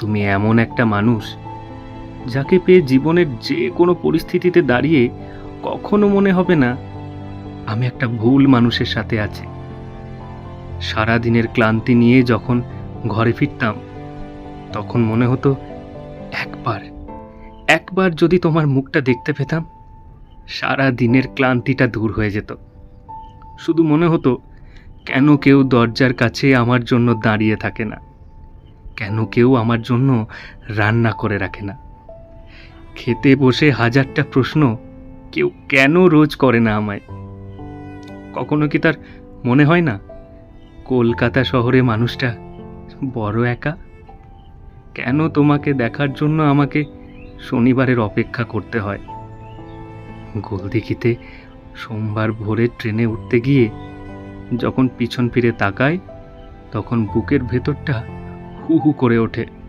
তুমি এমন একটা মানুষ যাকে পেয়ে জীবনের যে কোনো পরিস্থিতিতে দাঁড়িয়ে কখনো মনে হবে না আমি একটা ভুল মানুষের সাথে আছি। সারা দিনের ক্লান্তি নিয়ে যখন ঘরে ফিরতাম, তখন মনে হতো একবার একবার যদি তোমার মুখটা দেখতে পেতাম সারা দিনের ক্লান্তিটা দূর হয়ে যেত। শুধু মনে হতো কেন কেউ দরজার কাছে আমার জন্য দাঁড়িয়ে থাকে না। কেন কেউ আমার জন্য রান্না করে রাখে না? খেতে বসে হাজারটা প্রশ্ন কেউ কেন রোজ করে না আমায়? কখনো কি তার মনে হয় না, কলকাতা শহরে মানুষটা বড় একা? কেন তোমাকে দেখার জন্য আমাকে শনিবারের অপেক্ষা করতে হয়? গোলদিঘিতে সোমবার ভোরে ট্রেনে উঠতে গিয়ে যখন পিছন ফিরে তাকাই, তখন বুকের ভেতরটা হু হু করে ওঠে।